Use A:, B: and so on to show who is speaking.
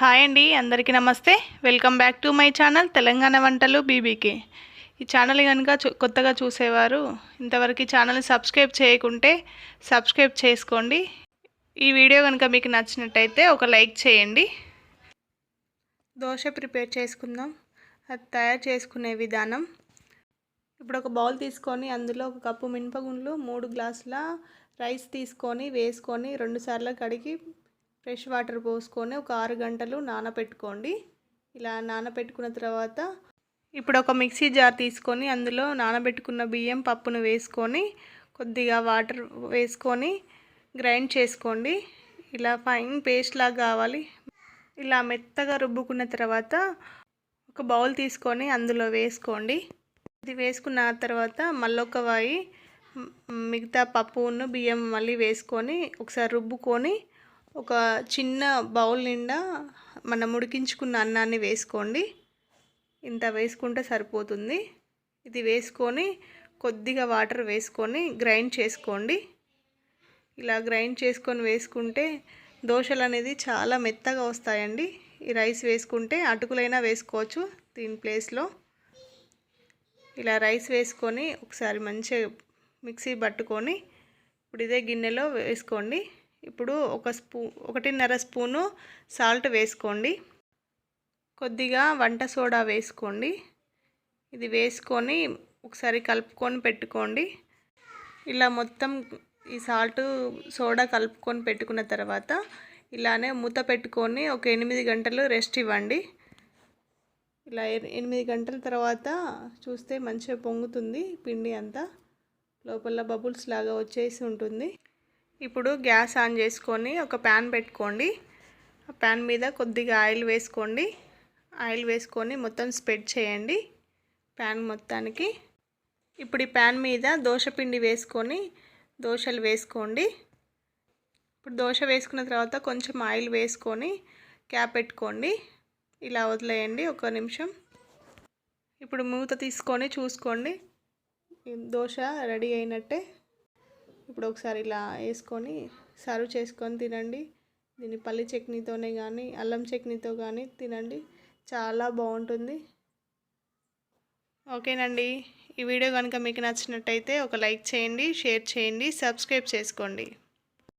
A: Hi అండి అందరికీ నమస్తే. Welcome back to my channel Telangana వంటలు బీబీకే. ఈ ఛానల్ కనుక కొత్తగా చూసేవారు ఇంతవరకు ఈ ఛానల్ని సబ్స్క్రైబ్ చేయకుంటే సబ్స్క్రైబ్ చేసుకోండి. ఈ వీడియో కనుక మీకు నచ్చినట్టయితే ఒక లైక్ చేయండి. దోశ ప్రిపేర్ చేసుకుందాం. అది తయారు చేసుకునే విధానం. ఇప్పుడు ఒక బౌల్ తీసుకొని అందులో ఒక కప్పు మినపగుండ్లు మూడు గ్లాసుల రైస్ తీసుకొని వేసుకొని రెండుసార్లు కడిగి ఫ్రెష్ వాటర్ పోసుకొని ఒక ఆరు గంటలు నానబెట్టుకోండి ఇలా నానబెట్టుకున్న తర్వాత ఇప్పుడు ఒక మిక్సీ జార్ తీసుకొని అందులో నానబెట్టుకున్న బియ్యం పప్పును వేసుకొని కొద్దిగా వాటర్ వేసుకొని గ్రైండ్ చేసుకోండి. ఇలా ఫైన్ పేస్ట్ లాగా కావాలి. ఇలా మెత్తగా రుబ్బుకున్న తర్వాత ఒక బౌల్ తీసుకొని అందులో వేసుకోండి. ఇది వేసుకున్న తర్వాత మళ్ళొక వాయి మిగతా పప్పును బియ్యం మళ్ళీ వేసుకొని ఒకసారి రుబ్బుకొని ఒక చిన్న బౌల్ నిండా మనం ఉడికించుకున్న అన్నాన్ని వేసుకోండి. ఇంత వేసుకుంటే సరిపోతుంది. ఇది వేసుకొని కొద్దిగా వాటర్ వేసుకొని గ్రైండ్ చేసుకోండి. ఇలా గ్రైండ్ చేసుకొని వేసుకుంటే దోశలు అనేది చాలా మెత్తగా వస్తాయండి. ఈ రైస్ వేసుకుంటే అటుకులైనా వేసుకోవచ్చు దీని ప్లేస్లో. ఇలా రైస్ వేసుకొని ఒకసారి మంచిగా మిక్సీ పట్టుకొని ఇప్పుడు ఇదే గిన్నెలో వేసుకోండి. ఇప్పుడు ఒక స్పూ ఒకటిన్నర స్పూను సాల్ట్ వేసుకోండి. కొద్దిగా వంట సోడా వేసుకోండి. ఇది వేసుకొని ఒకసారి కలుపుకొని పెట్టుకోండి. ఇలా మొత్తం ఈ సాల్ట్ సోడా కలుపుకొని పెట్టుకున్న తర్వాత ఇలానే మూత పెట్టుకొని ఒక ఎనిమిది గంటలు రెస్ట్ ఇవ్వండి. ఇలా ఎనిమిది గంటల తర్వాత చూస్తే మంచిగా పొంగుతుంది పిండి అంతా. లోపల బబుల్స్ లాగా వచ్చేసి ఉంటుంది. ఇప్పుడు గ్యాస్ ఆన్ చేసుకొని ఒక ప్యాన్ పెట్టుకోండి. ఆ ప్యాన్ మీద కొద్దిగా ఆయిల్ వేసుకోండి. ఆయిల్ వేసుకొని మొత్తం స్ప్రెడ్ చేయండి ప్యాన్ మొత్తానికి. ఇప్పుడు ఈ ప్యాన్ మీద దోశ పిండి వేసుకొని దోశలు వేసుకోండి. ఇప్పుడు దోశ వేసుకున్న తర్వాత కొంచెం ఆయిల్ వేసుకొని క్యాప్ పెట్టుకోండి. ఇలా వదిలేయండి ఒక నిమిషం. ఇప్పుడు మూత తీసుకొని చూసుకోండి. దోశ రెడీ అయినట్టే. ఇప్పుడు ఒకసారి ఇలా వేసుకొని సర్వ్ చేసుకొని తినండి. దీన్ని పల్లి చట్నీతోనే కానీ అల్లం చట్నీతో కానీ తినండి. చాలా బాగుంటుంది. ఓకేనండి. ఈ వీడియో కనుక మీకు నచ్చినట్టయితే ఒక లైక్ చేయండి షేర్ చేయండి సబ్స్క్రైబ్ చేసుకోండి.